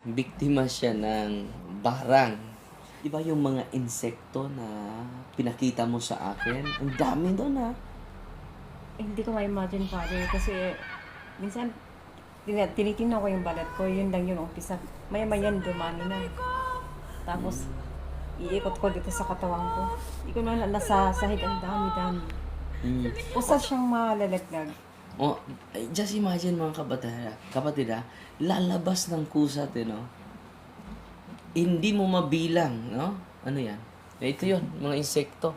biktima siya ng barang. Di ba yung mga insekto na pinakita mo sa akin? Ang dami doon ah. Eh, hindi ko ma-imagine, Father, kasi minsan tin- tinitingnan ko yung balat ko, yun lang yung umpisa. Maya-maya dumami na. Tapos, iikot ko dito sa katawan ko. Hindi ko na nasa sahig ang dami-dami. Mm. Usa siyang malalaglag. Oh, ay, just imagine mga kapatid, kapatid ah, lalabas ng kusat, eh, no? Hindi mo mabilang, no? Ano yan? Ito yon mga insekto.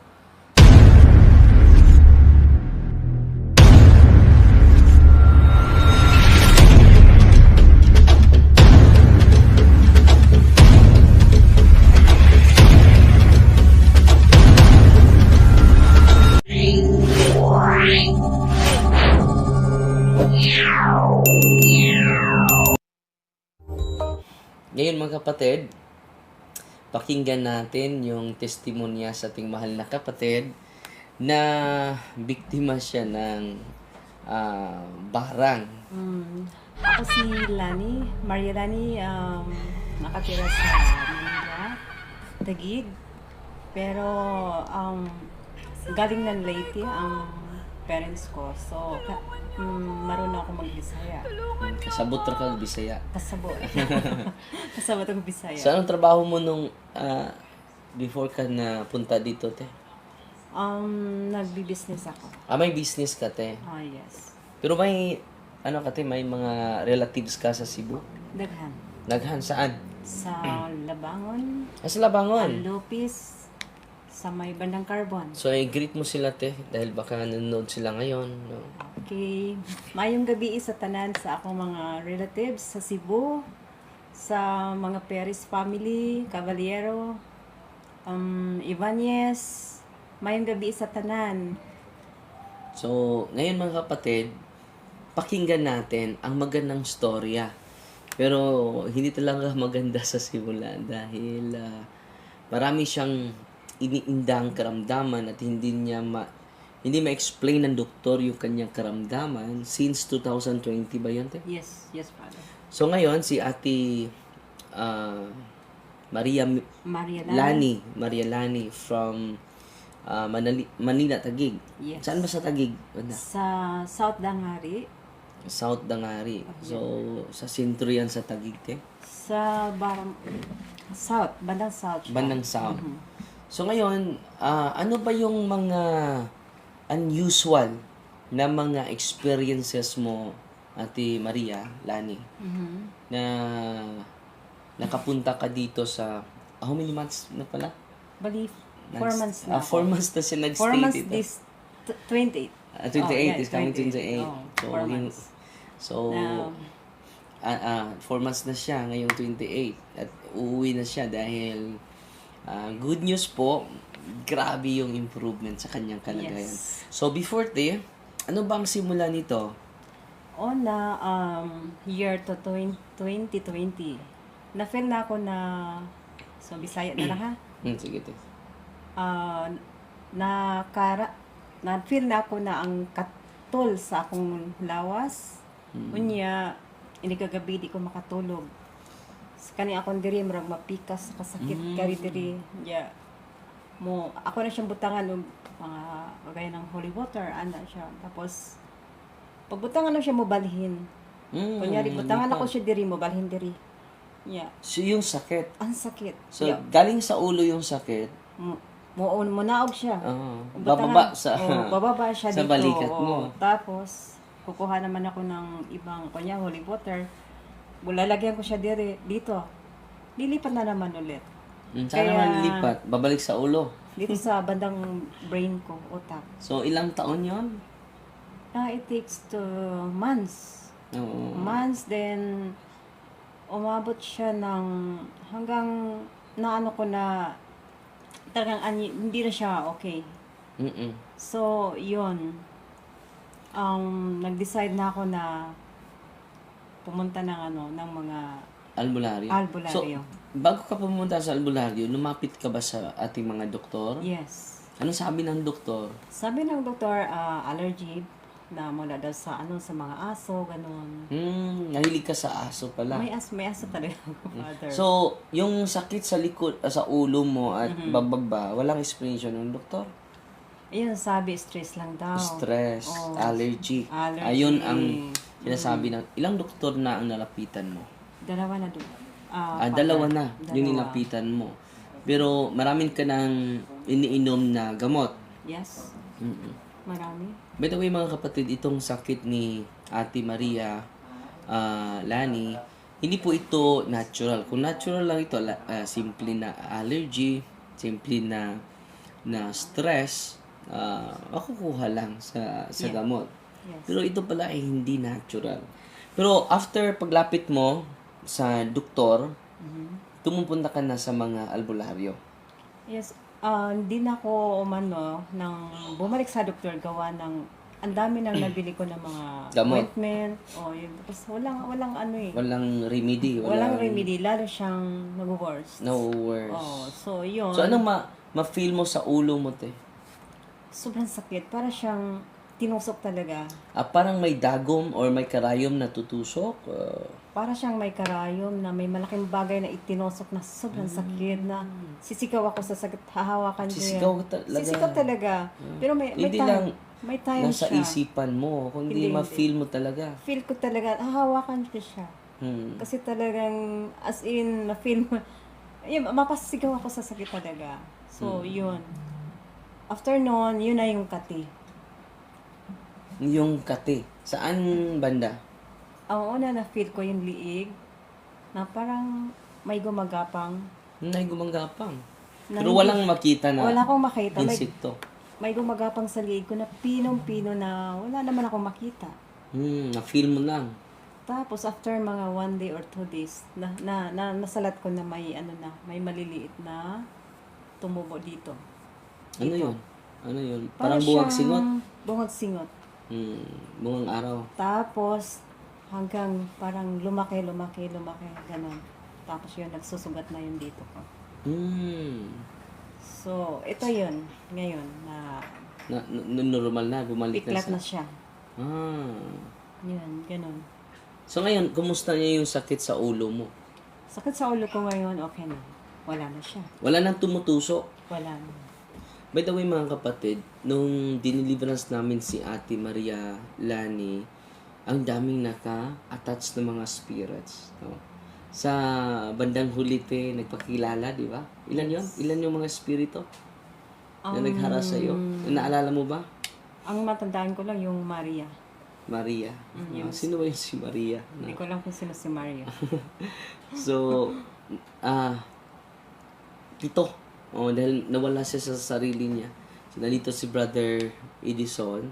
Ngayon mga kapatid, pakinggan natin yung testimonya sa ating mahal na kapatid na biktima siya ng ah, barang. Mm. Ako si Lani, Maria Lani, um, nakatira sa Manila, Taguig. Pero um, galing ng Leyte ang parents ko. So, mm, marunong ako mag-Bisaya. Hmm, Kasabot ra ka Bisaya. Kasabo. Kasabo itong Bisaya. So anong trabaho mo nung ah, before ka na punta dito, te? Um, nagbi-business ako. Ah, may business ka, te. Oh, yes. Pero may, ano ka, te, may mga relatives ka sa Cebu? Daghan. Naghan saan? Sa Labangon, Ah, sa Labangon. Lopez, sa may bandang Carbon. So, i-greet mo sila, te, dahil baka nanonood sila ngayon. No? Okay. Mayong gabi sa tanan sa akong mga relatives sa Cebu, sa mga Perez family, Caballero, um, Ibanez. Mayong gabi sa tanan. So, ngayon mga kapatid, pakinggan natin ang magandang storya. Pero hindi talaga maganda sa simula dahil ah, marami siyang iniindang karamdaman at hindi niya ma hindi ma-explain ng doktor yung kanyang karamdaman since 2020 ba yun? Te? Yes, yes, Father. So ngayon si Ate ah, Maria Maria Lani. Lani, Maria Lani from ah, Manali- Manila, Tagig. Yes. Saan ba sa Tagig? Banda? Sa South Dangari, South Dangari. So, sa sentro yan sa Taguig, te. sa Baram, South, bandang South. Bandang South. So, ngayon, ah, ano ba yung mga unusual na mga experiences mo, Ate Maria, Lani, Mhm. na nakapunta ka dito sa, ah, how many months na pala? Bali, four Nags- months na. Ah, four months na siya nag-stay Four months dito. this, t- 28. Ah, 28 Oh, yeah, is coming 28. 28. Oh, so, four months. so, ah, ah, four months na siya ngayong 28 at uuwi na siya dahil ah, good news po, grabe yung improvement sa kanyang kalagayan. Yes. So before te, ano bang simula nito? On na um, year to 20, 2020, na-feel na ako na, so Bisaya na lang ha, Hmm, sige te. Ah, na kara, na-feel na ako na ang katol sa akong lawas. Unya, ini kagabi di ko makatulog. Sa kani akong diri murag mapikas kasakit kari diri. Ya. Mo ako na siyang butangan ng mga bagay ng holy water ana siya. Tapos pagbutangan na siya mo balhin. Hmm, Kunyari butangan ako siya diri mo balhin diri. Ya. So yung sakit. Ang sakit. So Ya. galing sa ulo yung sakit. mo mo mo naog siya. Butangan- bababa sa Oo, bababa siya sa dito. balikat mo. Tapos, kukuha naman ako ng ibang, kanya holy water. Lalagyan ko siya dire, dito. Lilipat na naman ulit. Hmm, saan Kaya- naman lipat? Babalik sa ulo. Dito sa bandang brain ko, utak. So ilang taon yon? Ah, it takes to months. Oo. Months, then umabot siya ng hanggang naano ko na talagang anyi- hindi na siya okay. Mm-mm. So, yun. Um, nag-decide na ako na pumunta ng ano, ng mga Albularyo. Albularyo. So, bago ka pumunta sa albularyo, lumapit ka ba sa ating mga doktor? yes. Ano sabi ng doktor? Sabi ng doktor, ah, allergy, na mula daw sa ano sa mga aso ganun. Hmm, nahilig ka sa aso pala. May aso, may aso talaga ako, father. So, yung sakit sa likod, ah, sa ulo mo at Mm-hmm. bababa, walang explanation ng doktor? Ayun, sabi stress lang daw. Stress, Oh. allergy. Allergy. Ayun ang sinasabi ng ilang doktor na ang nalapitan mo. Dalawa na doon. Ah, Ah, father. dalawa na yung Dalawa. nilapitan mo. Pero maraming ka nang iniinom na gamot. Yes. Mm-mm. Marami. By the way mga kapatid, itong sakit ni Ate Maria ah, Lani, hindi po ito natural. Kung natural lang ito, ah, simple na allergy, simple na na stress, ah, makukuha lang sa sa Yeah. gamot. Yes. Pero ito pala ay hindi natural. Pero after paglapit mo sa doktor, Mhm. tumupunta ka na sa mga albularyo. Yes. Hindi na ako umano nang bumalik sa doktor gawa ng ang dami nang nabili ko ng mga Gamot. ointment o yun. Tapos walang walang ano eh. Walang remedy, Walang walang, remedy, lalo siyang nag-worse. no worse. Oh, so yun. So anong ma ma-feel mo sa ulo mo, te? Sobrang sakit. Para siyang tinusok talaga. Ah, parang may dagom or may karayom na tutusok? Ah, Para siyang may karayom na may malaking bagay na itinusok na sobrang sakit na sisigaw ako sa sakit. Hahawakan ko. Hmm. Ka talaga. Sisigaw talaga. Pero may, may Hindi time. lang may time nasa siya. isipan mo, kundi Hindi, ma-feel mo talaga. Feel ko talaga, hahawakan ko siya. Hmm. Kasi talagang, as in, na-feel mo, yun, mapasigaw ako sa sakit talaga. So, yun. After noon, yun na yung kati. Yung kate. Saan banda? Una na feel ko yung liig, na parang may gumagapang. Nay gumanggapang. Na Pero hindi- walang makita na Wala akong makita. May, insekto. may gumagapang sa liig ko na pinong-pino na wala naman akong makita. Hmm, na-feel mo lang. Tapos after mga one day or two days, na, na, na nasalat ko na may ano na, may maliliit na tumubo dito. Ano yun? Ano yun? Para Parang buwag siyang singot. Bungag singot. Hmm, bungang araw. Tapos hanggang parang lumaki, lumaki, lumaki, ganun. Tapos yun, nagsusugat na yun dito ko. Hmm. So, ito yun, ngayon, na Na, na- normal na, bumalik na sa... na siya. Ah. Yun, ganun. So ngayon, kumusta niya yung sakit sa ulo mo? Sakit sa ulo ko ngayon, okay na. Wala na siya. Wala nang tumutusok. Wala na. By the way mga kapatid, nung diniliverance namin si Ate Maria Lani, ang daming naka-attach na mga spirits. No? Sa bandang huli te, nagpakilala, di ba? Ilan yon? Ilan yung mga spirito na Um, naghara sa iyo? Naalala mo ba? Ang matandaan ko lang yung Maria. Maria. Ah, sino ba yung si Maria? Hindi ko lang kung sino si Maria. So, ah, pito. Oh, dahil nawala siya sa sarili niya. So, nandito si Brother Edison.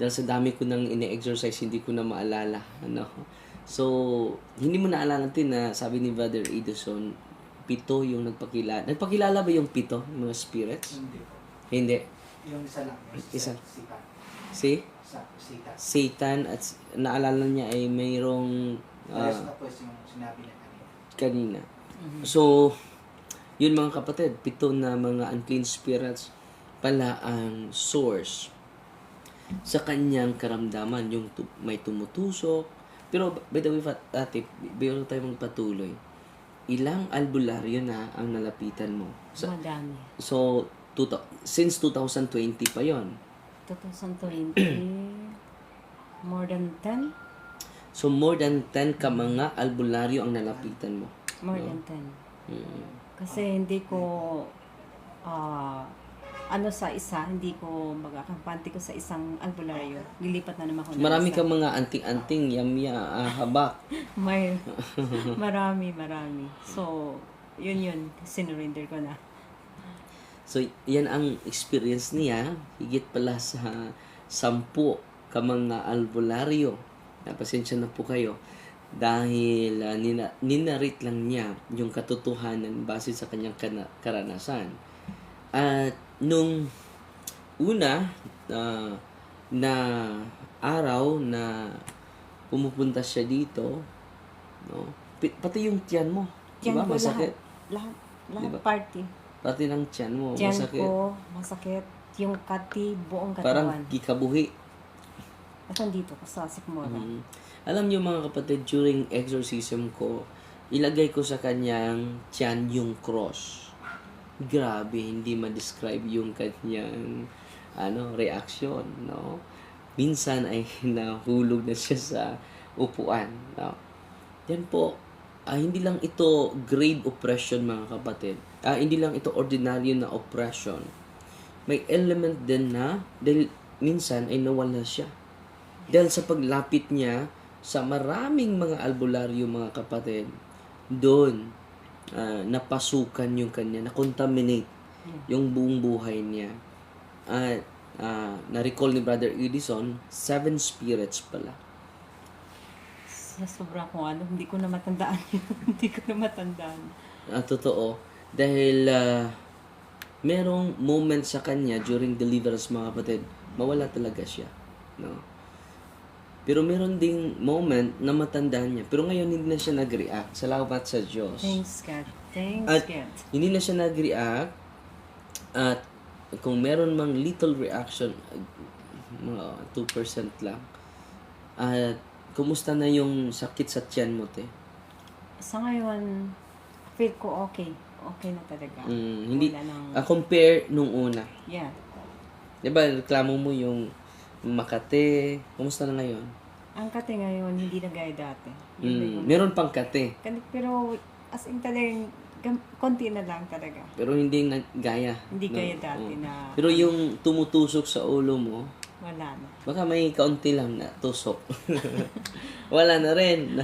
Dahil sa dami ko nang ine-exercise, hindi ko na maalala. Ano? So, hindi mo naalala natin na sabi ni Brother Edison, pito yung nagpakilala. Nagpakilala ba yung pito, yung mga spirits? Hindi. Hindi. Yung isa lang. Isa. Sita. Si Sa sita. Satan at naalala niya ay mayroong ah, Rest na po yung sinabi niya kanina. kanina. So, yun mga kapatid, pito na mga unclean spirits pala ang source sa kanyang karamdaman. Yung tu- may tumutusok. Pero, by the way, ate, bago tayo magpatuloy, ilang albularyo na ang nalapitan mo? So, Madami. so tuto- since 2020 pa yon 2020, more than 10? So, more than 10 ka mga albularyo ang nalapitan mo. More than 10. Mm. Kasi hindi ko, ah, ano sa isa, hindi ko magkakampante ko sa isang albularyo. Lilipat na naman ako Marami kang mga anting-anting, yamya, ah, habak. May, marami, marami. So, yun yun, sinurrender ko na. So, yan ang experience niya. Higit pala sa sampu ka mga albularyo. Na, pasensya na po kayo. Dahil ah, nina, ninarit lang niya yung katotohanan base sa kanyang kana- karanasan. At nung una ah, na araw na pumupunta siya dito, no? pati yung tiyan mo, di Diyan ba? ko Masakit. lahat. Lahat, lahat Diba? party. Pati ng tiyan mo, Diyan masakit. ko, masakit. Yung kati, buong Parang katawan. At nandito ko sa Sikmura. Mm. Alam niyo mga kapatid, during exorcism ko, ilagay ko sa kanyang tiyan yung cross. Grabe, hindi ma-describe yung kanyang ano, reaction, no? Minsan ay nahulog na siya sa upuan, no? Yan po, ah, hindi lang ito grave oppression mga kapatid. Ah, hindi lang ito ordinaryo na oppression. May element din na dahil minsan ay nawala siya. Dahil sa paglapit niya sa maraming mga albularyo mga kapatid, doon ah, napasukan yung kanya, na-contaminate yung buong buhay niya. At ah, na-recall ni Brother Edison, seven spirits pala. Sa sobra kung ano, hindi ko na matandaan yun. hindi ko na matandaan. Ah, totoo. Dahil ah, merong moment sa kanya during deliverance mga kapatid, mawala talaga siya. No? Pero meron ding moment na matandaan niya. Pero ngayon hindi na siya nag-react. Salamat sa Diyos. Thanks God. Thanks At God. hindi na siya nag-react. At kung meron mang little reaction, mga 2% lang. At kumusta na yung sakit sa tiyan mo, te? Sa ngayon, feel ko okay. Okay na talaga. Mm, hindi, Wala nang, ah, compare nung una. yeah. Di ba, reklamo mo yung Makate. Kumusta na ngayon? Ang kate ngayon, hindi na gaya dati. Mm, meron pang kate. Pero, as in talagang, konti na lang talaga. Pero hindi na gaya. Hindi no? gaya dati Oo. na Pero yung tumutusok sa ulo mo, wala na. baka may kaunti lang na tusok. Wala na rin.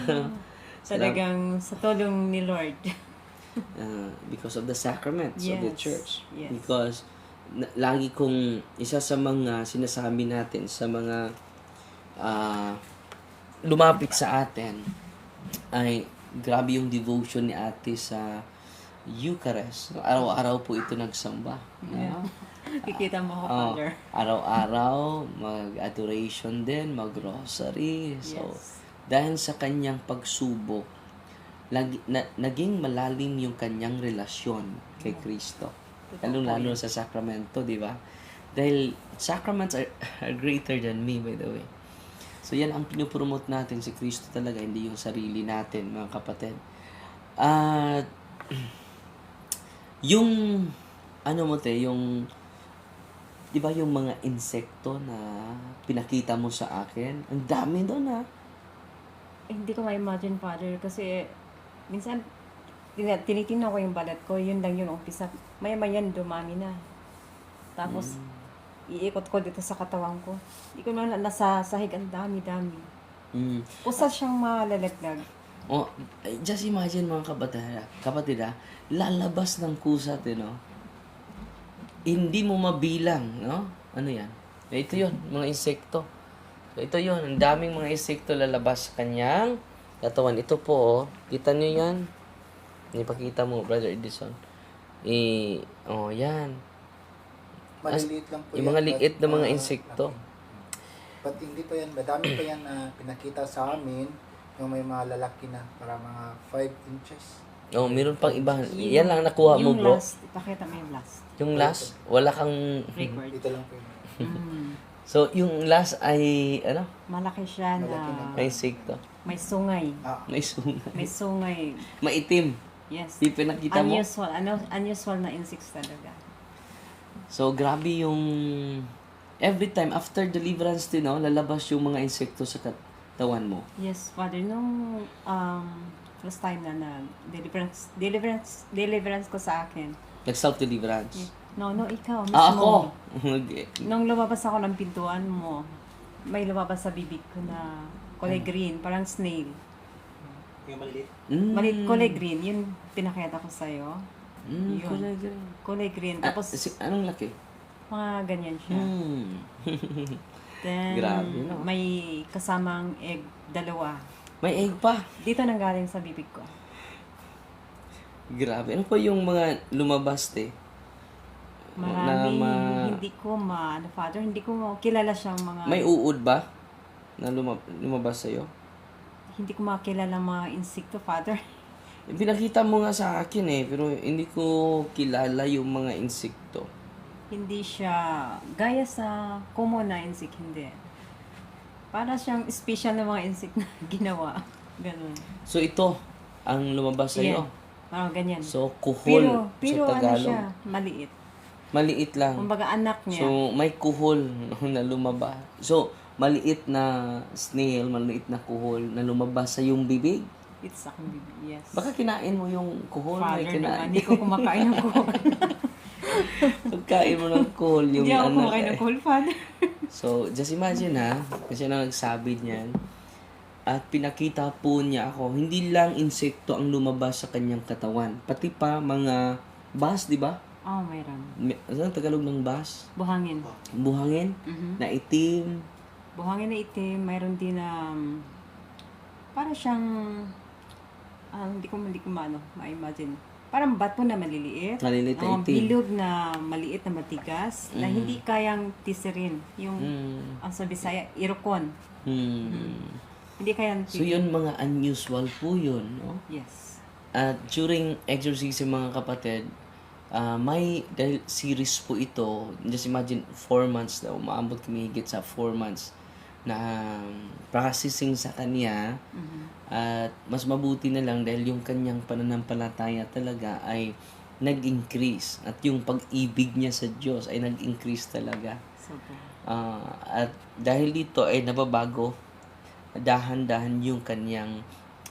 Talagang sa tulong ni Lord. uh, because of the sacraments of the Yes, church. yes. Because na, lagi kong isa sa mga sinasabi natin sa mga ah, lumapit sa atin ay grabe yung devotion ni ate sa Eucharist. Araw-araw po ito nagsamba. no? Kikita mo ako, Oh, Father. araw-araw, mag-adoration din, mag-rosary. So, Yes. dahil sa kanyang pagsubok, lagi, na, naging malalim yung kanyang relasyon kay Kristo. Lalo-lalo sa sakramento, di ba? Dahil sacraments are, are greater than me, by the way. So, yan ang pinupromote natin si Kristo talaga, hindi yung sarili natin, mga kapatid. At, yung, ano mo te, yung, di ba yung mga insekto na pinakita mo sa akin? Ang dami doon ha. Eh, hindi ko ma-imagine, Father, kasi minsan, tinitingnan ko yung balat ko, yun lang yung umpisa. Maya-maya dumami na. Tapos, iikot ko dito sa katawan ko. Hindi ko na nasa sahig, ang dami-dami. Mm. Usa siyang malalaglag. Oh, just imagine mga kapatid, kapatid ha, lalabas ng kusat, eh, no? Hindi mo mabilang, no? Ano yan? Eh, ito yon mga insekto. So, ito yon ang daming mga insekto lalabas sa kanyang katawan. Ito po, oh, kita nyo yan? Ipakita mo, Brother Edison. Eh, oh, yan. Maliliit lang po Yung mga yan, liit na mga insekto. But hindi pa yan, madami pa yan na pinakita sa amin yung may mga lalaki na para mga 5 inches. Oh, meron pang iba. Yan lang nakuha mo, yung bro. last, ipakita mo yung last. Yung last, wala kang... Record. Dito lang po yun. Mm. So, yung last ay, ano? Malaki siya Malaki na May insekto. may sungay. Ah, May sunga. May sungay. Maitim. Yes. Di pinakita mo? Unusual. Ano, unusual na insects talaga. So, grabe yung... Every time, after deliverance din, no, lalabas yung mga insekto sa katawan mo. Yes, Father. Nung um, first time na na deliverance, deliverance, deliverance ko sa akin. Nag-self-deliverance. No, no, ikaw mismo. Ah, ako! Nung lumabas ako ng pintuan mo, may lumabas sa bibig ko na kulay Hmm. green, parang snail. yung maliliit. Mm. Malit kulay green, yun pinakita ko sa'yo. Mm, Yun. kulay green. Kulay green. Ah, Tapos, si- anong laki? mga ganyan siya. Mm. Then, Grabe, no? may kasamang egg, dalawa. May egg pa. Dito nanggaling sa bibig ko. Grabe. Ano po yung mga lumabas, te? Marami, ma- hindi ko ma, ano, father, hindi ko kilala siyang mga, May uod ba? Na lumab- lumabas sa'yo? hindi ko makilala mga insekto, father. Pinakita mo nga sa akin eh, pero hindi ko kilala yung mga insekto. hindi siya, gaya sa common na insect, hindi. Para siyang special na mga insect na ginawa. Ganun. So ito ang lumabas sa iyo. Yeah. Parang ganyan. So kuhol pero, pero sa ano Tagalog. siya, maliit. Maliit lang. Kumbaga anak niya. So may kuhol na lumabas. So maliit na snail, maliit na kuhol na lumabas sa yung bibig. It's akong bibi, yes. Baka kinain mo yung kuhol, Father naman, kinain. hindi ko kumakain ng kuhol. Pagkain mo ng kuhol yung Hindi ako anak. kumakain ng kuhol, father. So, just imagine ha, kasi na nagsabi niyan, at pinakita po niya ako, hindi lang insekto ang lumabas sa kanyang katawan, pati pa mga bas, di ba? Oh, mayroon. May- Ano ang Tagalog ng bas? Buhangin. Buhangin, Mhm. na itim, Buhangin na itim, mayroon din na um, para siyang ah, hindi ko hindi ko maano, ma-imagine. Parang bato na maliliit. maliliit na Oh, itim. bilog na maliit na matigas na hindi kayang tisirin. Yung Mm. ang sa Bisaya, irokon. Hmm. Hindi kayang So, yun mga unusual po yun, no? Yes. At during exorcism mga kapatid, ah, may dahil series po ito, just imagine 4 months na umaabot kami higit sa 4 months na um, processing sa kanya Mhm. at mas mabuti na lang dahil yung kanyang pananampalataya talaga ay nag-increase at yung pag-ibig niya sa Diyos ay nag-increase talaga. So, Ah, at dahil dito ay nababago dahan-dahan yung kanyang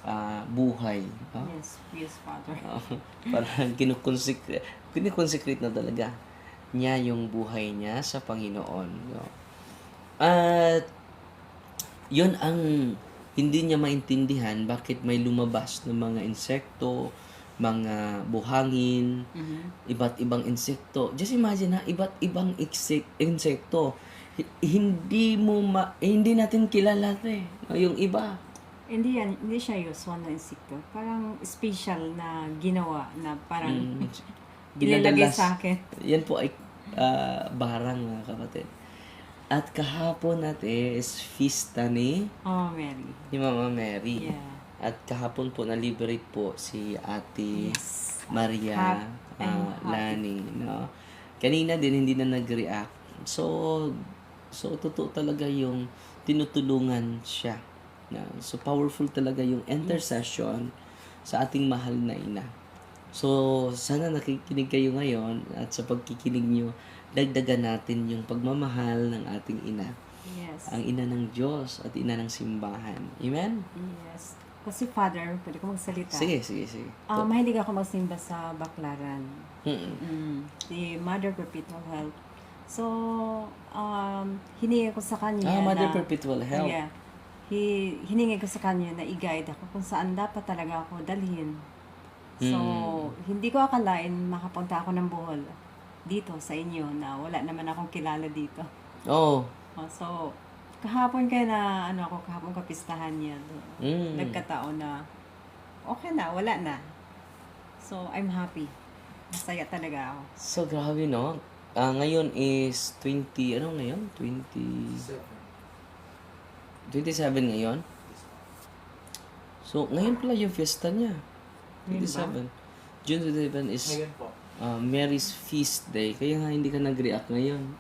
ah, buhay. no? yes, yes, Father. Uh, parang kinukonsecrate, kinukonsecrate na talaga niya yung buhay niya sa Panginoon. No? At yun ang hindi niya maintindihan bakit may lumabas ng mga insekto, mga buhangin, Mhm. iba't ibang insekto. Just imagine ha, iba't ibang insek- insekto. Hi- Hindi mo ma, eh, hindi natin kilala 'to eh. Yung iba. Hindi yan, hindi siya usual na insekto. Parang special na ginawa na parang Mm, ilalagay sa akin. Yan po ay ah, barang mga kapatid. At kahapon natin is fiesta ni, Oh, Mary. ni Mama Mary. Yeah. At kahapon po na-liberate po si Ate Yes. Maria Hap- ah, I'm happy. Lani. No? Kanina din hindi na nag-react. So, so totoo talaga yung tinutulungan siya. Na, so powerful talaga yung intercession sa ating mahal na ina. So, sana nakikinig kayo ngayon at sa pagkikinig nyo, dagdagan natin yung pagmamahal ng ating ina. Yes. Ang ina ng Diyos at ina ng simbahan. Amen? Yes. Kasi Father, pwede ko magsalita. Sige, sige, sige. Ah, mahilig ako magsimba sa Baklaran. Mm-mm. Mm, si Mother Perpetual Help. So, um, hiningi ko sa kanya Ah, Mother na, Perpetual Help. Yeah. Hi, hiningi ko sa kanya na i-guide ako kung saan dapat talaga ako dalhin. So, Hmm. hindi ko akalain makapunta ako ng Bohol dito sa inyo na wala naman akong kilala dito. Oh. Oh, so, kahapon kaya na, ano ako, kahapon kapistahan niya. Mm. Nagkataon na, okay na, wala na. So, I'm happy. Masaya talaga ako. So, grabe, no? Ah, ngayon is 20, ano ngayon? 20, 27 ngayon? So, ngayon pala yung fiesta niya. Ngayon 27. June 27 is Ngayon po. Uh, Mary's Feast Day. Kaya nga hindi ka nag-react ngayon.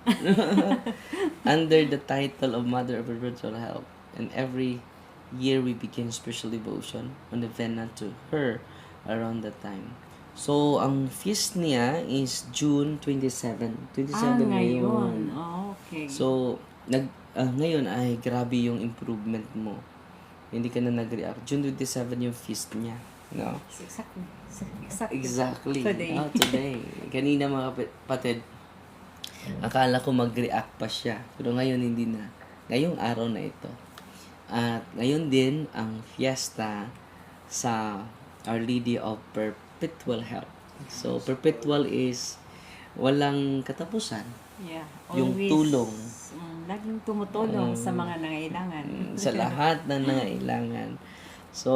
Under the title of Mother of Perpetual Help. And every year we begin special devotion on the Vena to her around that time. So, ang feast niya is June 27. 27 ah, ngayon. ngayon. Oh, okay. So, nag, ah, ngayon ay grabe yung improvement mo. Hindi ka na nag-react. June 27 yung feast niya. No? exactly. Exactly. Exactly. Today. Oh, today. Kanina mga kapit- patid, akala ko mag-react pa siya. Pero ngayon hindi na. Ngayong araw na ito. At ngayon din ang fiesta sa Our Lady of Perpetual Help. So, perpetual is walang katapusan. Yeah. Yung tulong. Mm, laging tumutulong sa mga nangailangan. Mm, sa lahat ng nangailangan. So,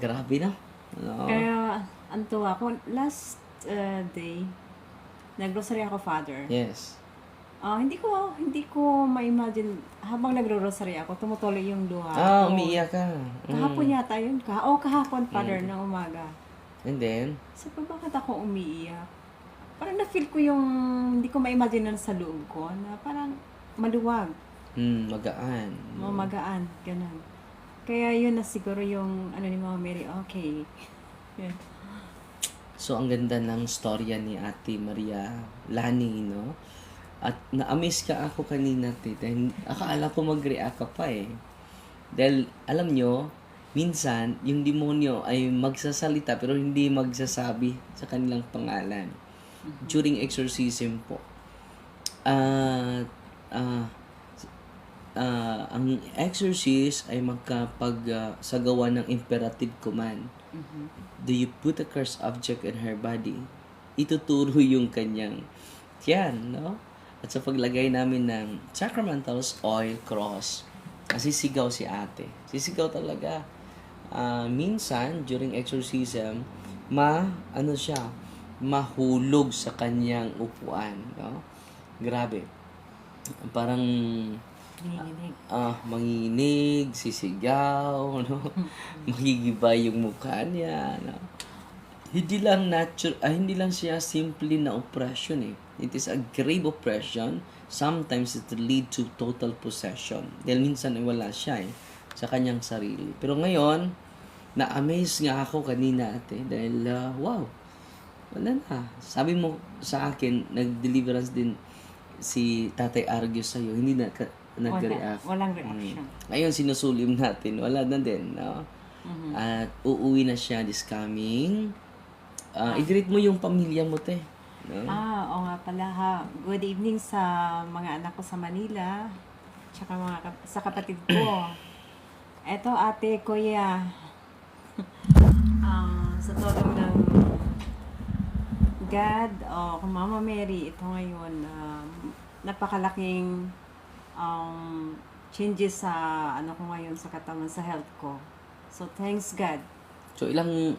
grabe na. No? Kaya, ang tuwa ko, last uh, day, nag-grocery ako, Father. Yes. Ah, hindi ko hindi ko ma-imagine habang nagro-rosary ako, tumutuloy yung luha. Ah, ko. umiiyak ka. Mm. Kahapon yata yun. Kah oh, kahapon, Father, ng umaga. And then, Sabi bakit ako umiiyak? Parang na-feel ko yung, hindi ko ma-imagine na sa loob ko, na parang maluwag. Hmm, magaan. Mamagaan, ganun. Kaya yun na siguro yung ano ni Mama Mary, okay. Yan. So, ang ganda ng storya ni Ate Maria Lani, no? At na-amaze ka ako kanina. Dahil akala ko mag-react ka pa, eh. Dahil, alam nyo, minsan, yung demonyo ay magsasalita pero hindi magsasabi sa kanilang pangalan. During exorcism po. At, ah, ah, ang exorcist ay magkapag-sagawa ng imperative command do you put a cursed object in her body? Ituturo yung kanyang tiyan, no? At sa paglagay namin ng sacramentals, oil, cross, kasi sigaw si ate. Sisigaw talaga. Ah, minsan, during exorcism, ma, ano siya, mahulog sa kanyang upuan, no? Grabe. Parang Nanginginig. ah, manginig, sisigaw, no? Magigiba yung mukha niya, no? Hindi lang natural, ah, hindi lang siya simply na oppression eh. It is a grave oppression. Sometimes it lead to total possession. Dahil minsan ay wala siya eh, sa kanyang sarili. Pero ngayon, na-amaze nga ako kanina ate dahil ah, wow, wala na. Sabi mo sa akin, nag-deliverance din si Tatay Argyo sa'yo. Hindi na ka, nag-react. Wala, walang reaction. Mm. Ngayon, sinusulim natin. Wala na din, no? At uuwi na siya this coming. Ah, i-greet mo yung pamilya mo, te. No? Ah, oo nga pala ha. Good evening sa mga anak ko sa Manila. Tsaka mga kap- sa kapatid ko. Eto, ate, kuya. Ah, sa tulong ng God o kung Mama Mary, ito ngayon, um, napakalaking um, changes sa ano ko ngayon sa katawan, sa health ko. So, thanks God. So, ilang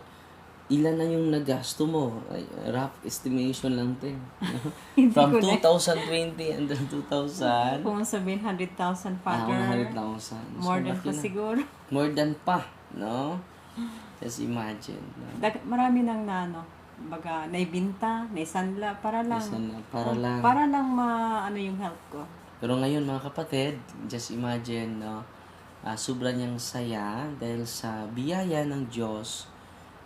ilan na yung nagasto mo? Rough estimation lang, te. Hindi From ko na- 2020 and then 2000. Kung sabihin 100,000 Ah, father, 100,000. more So, than pa na. siguro. More than pa, no? Just imagine. No? Dag- marami nang na, ano, baga, naibinta, naisanla, para lang, Isa na, para lang. para lang ma, ano yung health ko. Pero ngayon mga kapatid, just imagine, no, ah sobra niyang saya dahil sa biyaya ng Diyos,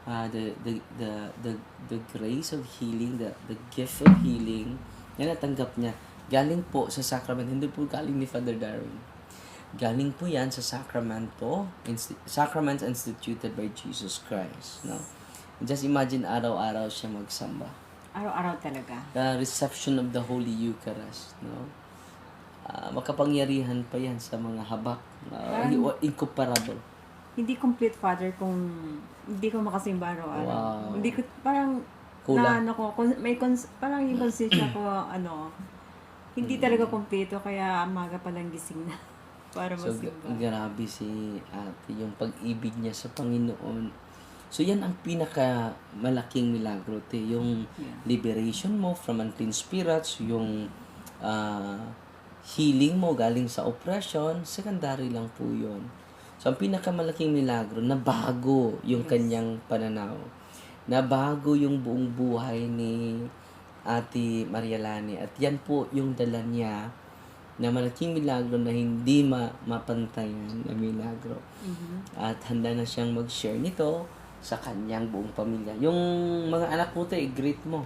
ah, the, the, the, the, the grace of healing, the, the gift of healing, yan natanggap niya. Galing po sa sacrament, hindi po galing ni Father Darwin. Galing po yan sa sacramento, insti- sacraments instituted by Jesus Christ. No? Just imagine araw-araw siya magsamba Araw-araw talaga. the reception of the Holy Eucharist, no? Ah, makapangyarihan pa yan sa mga habak. Uh, incomparable. Hindi complete father kung hindi ko makasimba araw-araw. Wow. Hindi ko, parang, Kulang. na ano ko, may cons, parang yung conscience ko, ano, hindi Mm. talaga kompleto, kaya amaga palang gising na para So, masimba. grabe si ate, yung pag-ibig niya sa Panginoon. So, yan ang pinaka malaking milagro, te. Yung Yeah. liberation mo from unclean spirits, yung ah, healing mo galing sa oppression, secondary lang po yun. So, ang pinakamalaking milagro, na bago yung kanyang pananaw. Na bago yung buong buhay ni Ate Maria Lani. At yan po yung dala niya na malaking milagro na hindi ma mapantayan na milagro. Mhm. At handa na siyang mag-share nito sa kanyang buong pamilya. Yung mga anak mo tayo, greet mo.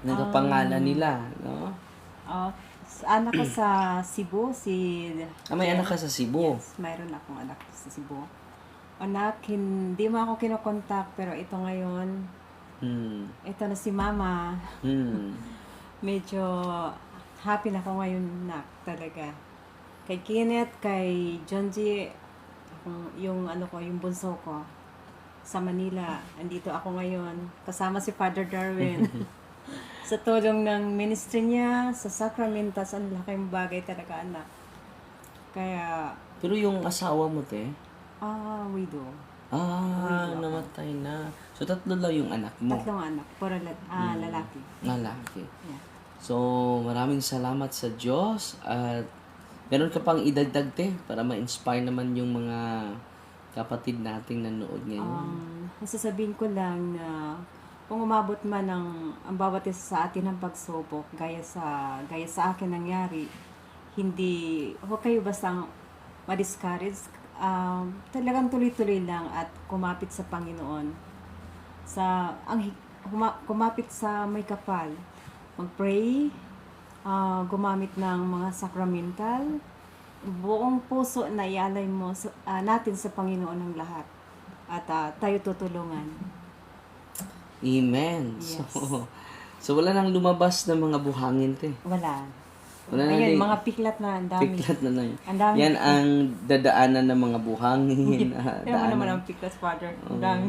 Nagkapangalan nila, no? Ah, sa anak ko sa Cebu, si Ah, may anak ka sa Cebu. Yes, mayroon akong anak sa Cebu. Anak, hindi mo ako kinokontak, pero ito ngayon, Hmm. ito na si Mama. Hmm. Medyo happy na ako ngayon, nak, talaga. Kay Kenneth, kay akong- yung ano ko, yung bunso ko, sa Manila. Andito ako ngayon, kasama si Father Darwin. sa tulong ng ministry niya, sa sacramentas, ang laking bagay talaga, anak. Kaya, Pero yung asawa mo, te, ah, widow. ah, namatay na. So, tatlo lang yung anak mo. Tatlong anak, puro la- ah, lalaki. Lalaki. Yeah. So, maraming salamat sa Diyos at meron ka pang idagdag te para ma-inspire naman yung mga kapatid nating nanood ngayon. Um, sasabihin ko lang na kung umabot man ng ang bawat isa sa atin ng pagsubok, gaya sa gaya sa akin nangyari, hindi, huwag kayo bastang ma-discourage. Um, talagang tuloy-tuloy lang at kumapit sa Panginoon. Sa, ang, kuma- kumapit sa may kapal. Mag-pray, ah, gumamit ng mga sacramental, buong puso na ialay mo ah, natin sa Panginoon ang lahat. At ah, tayo tutulungan. Amen. Yes. So, so wala nang lumabas na mga buhangin, te. Wala. Wala na Ayan, din. mga piklat na ang dami. Piklat na lang. Ang dami. Yan ang dadaanan ng mga buhangin. ah, Kaya mo naman ang piklat, Father. Ang dami.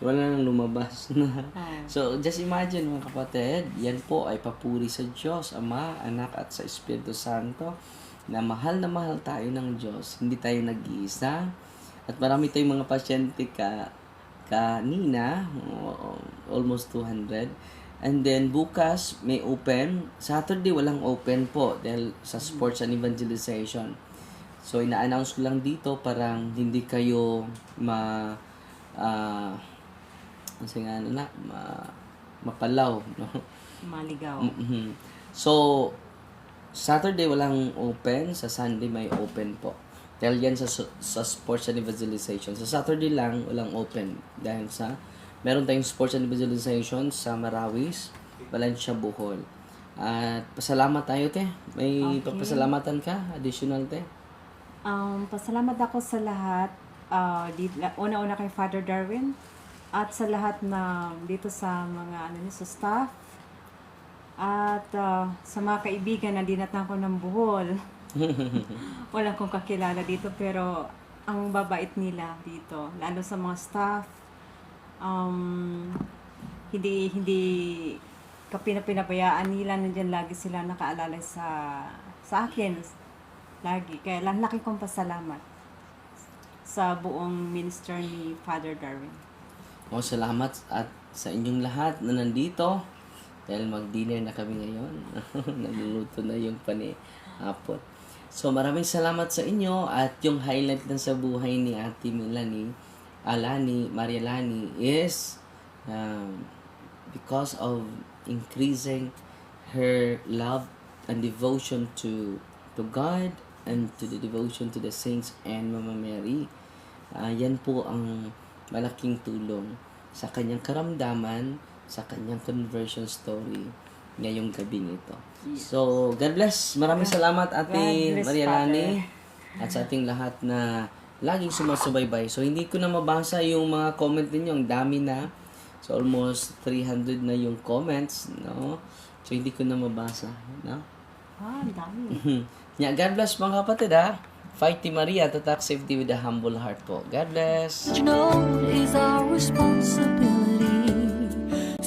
Wala nang lumabas na. Ah. So, just imagine mga kapatid, yan po ay papuri sa Diyos, Ama, Anak at sa Espiritu Santo na mahal na mahal tayo ng Diyos. Hindi tayo nag-iisa. At marami tayong mga pasyente ka kanina, almost 200. And then bukas may open. Saturday walang open po dahil sa sports and evangelization. So ina-announce ko lang dito parang hindi kayo ma ah kasi nga ano na ma, mapalaw no. Maligaw. Mhm. So Saturday walang open, sa Sunday may open po. Dahil yan sa, sa sports and evangelization. Sa Saturday lang, walang open. Dahil sa, meron tayong sports and evangelization sa Marawis, Valencia, Bohol. At pasalamat tayo, te. May Okay. papasalamatan ka? Additional, te? Um, pasalamat ako sa lahat. ah, la- una-una kay Father Darwin. At sa lahat na dito sa mga ano sa staff. At ah, sa mga kaibigan na dinatnan ko ng buhol. Wala kong kakilala dito pero ang babait nila dito. Lalo sa mga staff. Um, hindi hindi kapinapinabayaan nila nandiyan lagi sila nakaalalay sa sa akin lagi kaya lang laki kong pasalamat sa buong minister ni Father Darwin O, salamat at sa inyong lahat na nandito. Dahil mag-dinner na kami ngayon. Nagluluto na yung panihapot. So, maraming salamat sa inyo. At yung highlight na sa buhay ni Ate Melanie, Alani, Maria Lani, is um, because of increasing her love and devotion to to God and to the devotion to the saints and Mama Mary. Ah, yan po ang malaking tulong sa kanyang karamdaman, sa kanyang conversion story ngayong gabing ito. So, God bless. Maraming salamat bless, Maria Lani at sa ating lahat na laging sumasubaybay. So, hindi ko na mabasa yung mga comment ninyo. Ang dami na. So, almost 300 na yung comments, no? So, hindi ko na mabasa, no? ah ang dami yeah, God bless mga kapatid, ha? Fight Team Maria, tatak safety with a humble heart po. God bless. know is our responsibility.